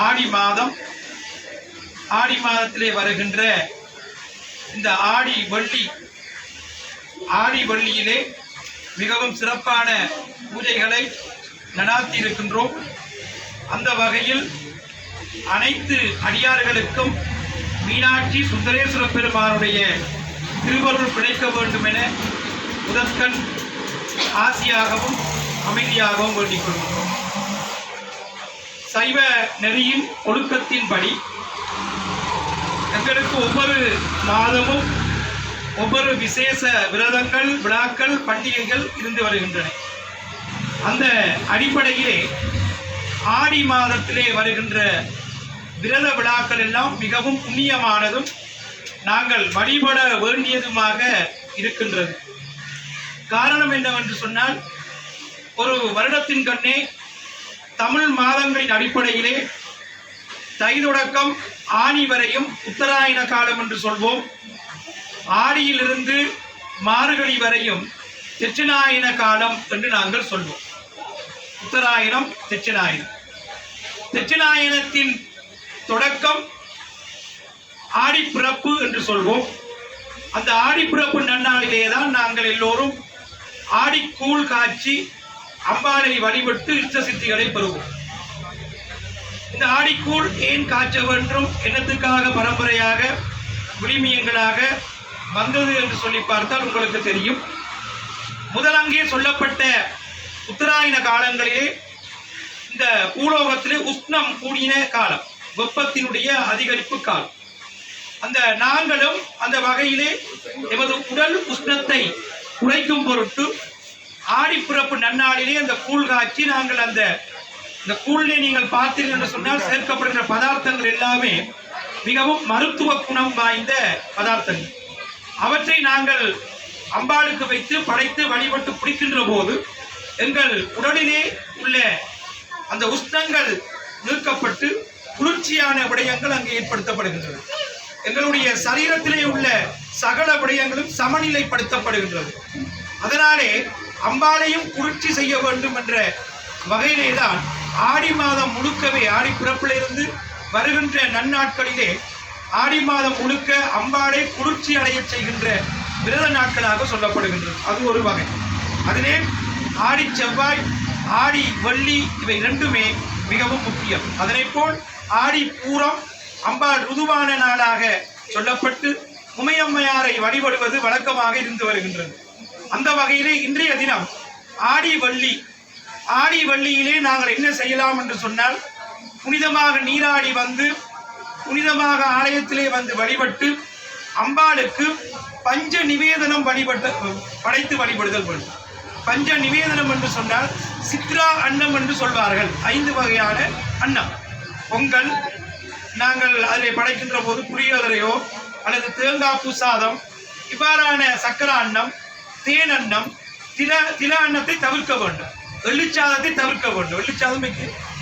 ஆடி மாதம் ஆடி மாதத்திலே வருகின்ற இந்த ஆடி வள்ளி ஆடி வள்ளியிலே மிகவும் சிறப்பான பூஜைகளை நடாத்தி இருக்கின்றோம். அந்த வகையில் அனைத்து அடியார்களுக்கும் மீனாட்சி சுந்தரேஸ்வர பெருமானுடைய திருவருள் கிடைக்க வேண்டும் என முதற்கண் ஆசியாகவும் அமைதியாகவும் வேண்டிக் கொள்கின்றோம். சைவ நெறியின் ஒழுக்கத்தின்படி எங்களுக்கு ஒவ்வொரு மாதமும் ஒவ்வொரு விசேஷ விரதங்கள் விழாக்கள் பண்டிகைகள் இருந்து வருகின்றன. அந்த அடிப்படையிலே ஆடி மாதத்திலே வருகின்ற விரத விழாக்கள் எல்லாம் மிகவும் புண்ணியமானதும் நாங்கள் வழிபட வேண்டியதுமாக இருக்கின்றது. காரணம் என்னவென்று சொன்னால் ஒரு வருடத்தின் கண்ணே தமிழ் மாதங்களின் அடிப்படையிலே தை தொடக்கம் ஆணி வரையும் உத்தராயண காலம் என்று சொல்வோம். ஆடியிலிருந்து மார்கழி வரையும் தெச்சினாயன காலம் என்று நாங்கள் சொல்வோம். உத்தராயணம் தெச்சினாயனம் தெச்சினாயனத்தின் தொடக்கம் ஆடிப்பிறப்பு என்று சொல்வோம். அந்த ஆடிப்பிறப்பு நன்னாளிலே தான் நாங்கள் எல்லோரும் ஆடிக்கூழ் காய்ச்சி அம்பாளை வழிபட்டு இஷ்ட சித்திகளை பெறுவோம். இந்த ஆடிக்கூழ் ஏன் காய்ச்ச வேண்டும் என்னத்துக்காக பரம்பரையாக விளிமியங்களாக வந்தது என்று சொல்லி பார்த்தால் உங்களுக்கு தெரியும். முதல் அங்கே சொல்லப்பட்ட உத்தராயண காலங்களிலே இந்த பூலோகத்திலே உஷ்ணம் கூடின காலம் வெப்பத்தினுடைய அதிகரிப்பு காலம். அந்த நாங்களும் அந்த வகையிலே எமது உடல் உஷ்ணத்தை குறைக்கும் பொருட்டு ஆடிப்பிறப்பு நன்னாளிலே அந்த கூழ் காய்ச்சி நாங்கள் அந்த இந்த கூழிலே நீங்கள் பார்த்தீர்கள் என்று சொன்னால் சேர்க்கப்படுகிற பதார்த்தங்கள் எல்லாமே மிகவும் மருத்துவ குணம் வாய்ந்த பதார்த்தங்கள். அவற்றை நாங்கள் அம்பாளுக்கு வைத்து படைத்து வழிபட்டு பிடிக்கின்ற போது எங்கள் உடலிலே உள்ள அந்த உஷ்ணங்கள் நீக்கப்பட்டு குளிர்ச்சியான விடயங்கள் அங்கே ஏற்படுத்தப்படுகின்றன எங்களுடைய சரீரத்திலே உள்ள சகல விடயங்களும் சமநிலைப்படுத்தப்படுகின்றது. அதனாலே அம்பாளையும் குளிர்ச்சி செய்ய வேண்டும் என்ற வகையிலே தான் ஆடி மாதம் முழுக்கவே ஆடி பிறப்பிலிருந்து வருகின்ற நன்னாட்களிலே ஆடி மாதம் முழுக்க அம்பாளை குளிர்ச்சி அடைய செய்கின்ற விரத நாட்களாக சொல்லப்படுகின்றது. அது ஒரு வகை. அதிலே ஆடி செவ்வாய் ஆடி வள்ளி இவை இரண்டுமே மிகவும் முக்கியம். அதனை போல் ஆடி பூரம் அம்பாள் ருதுவான நாளாக சொல்லப்பட்டு உமையம்மையாரை வழிபடுவது வழக்கமாக இருந்து வருகின்றது. அந்த வகையிலே இன்றைய தினம் ஆடி வள்ளி ஆடி வள்ளியிலே நாங்கள் என்ன செய்யலாம் என்று சொன்னால் புனிதமாக நீராடி வந்து புனிதமாக ஆலயத்திலே வந்து வழிபட்டு அம்பாளுக்கு பஞ்ச நிவேதனம் வழிபட்டு படைத்து வழிபடுதல் வேண்டும். பஞ்ச நிவேதனம் என்று சொன்னால் சித்ரா அன்னம் என்று சொல்வார்கள். ஐந்து வகையான அன்னம். பொங்கல் நாங்கள் அதில் படைக்கின்ற போது புளியோதரையோ அல்லது தேங்காய் பூ சாதம் இவ்வாறான சக்கர அன்னம் தேன் அன்னம் தில தில அன்னத்தை தவிர்க்க வேண்டும். வெள்ளிச்சாதத்தை தவிர்க்க வேண்டும். வெள்ளிச்சாதம்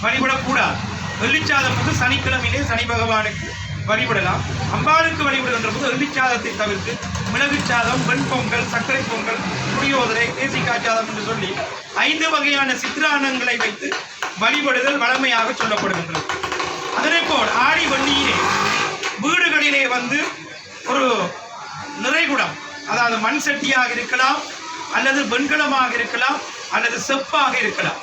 வழிபடக்கூடாது. வெள்ளிச்சாதம் வந்து சனிக்கிழமையிலே சனி பகவானுக்கு வழிபடலாம். அம்பாளுக்கு வழிபடுகின்ற போது வெள்ளிச்சாதத்தை தவிர்த்து மிளகுச்சாதம் வெண்பொங்கல் சர்க்கரை பொங்கல் புளியோதரை தேசிக்காச்சாதம் என்று சொல்லி ஐந்து வகையான சித்திரானங்களை வைத்து வழிபடுதல் வளமையாக சொல்லப்படுகின்றது. அதனை போல் ஆடி வள்ளியிலே மண் சட்டியாக இருக்கலாம் அல்லது வெண்கலமாக இருக்கலாம் அல்லது செப்பாக இருக்கலாம்.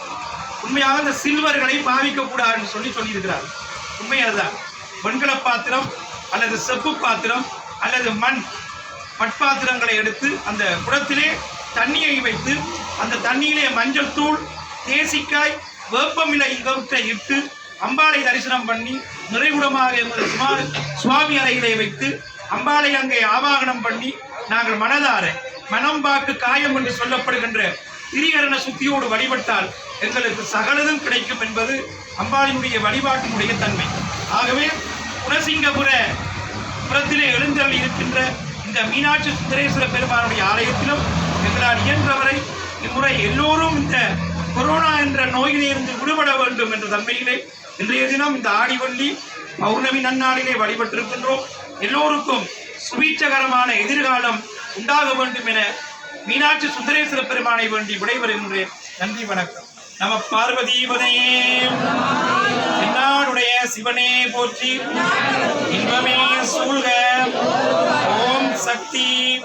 உண்மையாக அந்த சில்வர்களை பாவிக்க கூடாதுன்னு சொல்லி சொல்லியிருக்கிறார் உண்மை அதுதான். வெண்கல பாத்திரம் அல்லது செப்பு பாத்திரம் அல்லது மண் மட்பாத்திரங்களை எடுத்து அந்த குடத்திலே தண்ணியை வைத்து அந்த தண்ணியிலே மஞ்சள் தூள் தேசிக்காய் வேப்பமிலை இவற்றை இட்டு அம்பாளை தரிசனம் பண்ணி நிறைகுடமாக எமது சுமா- சுவாமி அறையிலே வைத்து அம்பாளை அங்கே ஆவாகனம் பண்ணி நாங்கள் மனதார மனம் பாக்கு காயம் என்று சொல்லப்படுகின்ற திரியரண சுத்தியோடு வழிபட்டால் எங்களுக்கு சகலதும் கிடைக்கும் என்பது அம்பாளினுடைய வழிபாட்டினுடைய தன்மை. ஆகவே குணசிங்கபுர புறத்திலே எழுந்தருள் இருக்கின்ற இந்த மீனாட்சி சுந்தரேஸ்வர பெருமானுடைய ஆலயத்திலும் எங்களால் இயன்றவரை இம்முறை எல்லோரும் இந்த கொரோனா என்ற நோயிலிருந்து விடுபட வேண்டும் என்ற தன்மையிலே இன்றைய தினம் இந்த ஆடிவள்ளி பௌர்ணமி நன்னாளிலே வழிபட்டிருக்கின்றோம். எல்லோருக்கும் சுபீட்சகரமான எதிர்காலம் உண்டாக வேண்டும் என மீனாட்சி சுந்தரேஸ்வர பெருமானை வேண்டி விடைபெறுகின்றேன். நன்றி வணக்கம். நம பார்வதீபதையே என்னாருடைய சிவனே போற்றி. இன்பமே சூழ்க. ஓம் சக்தி.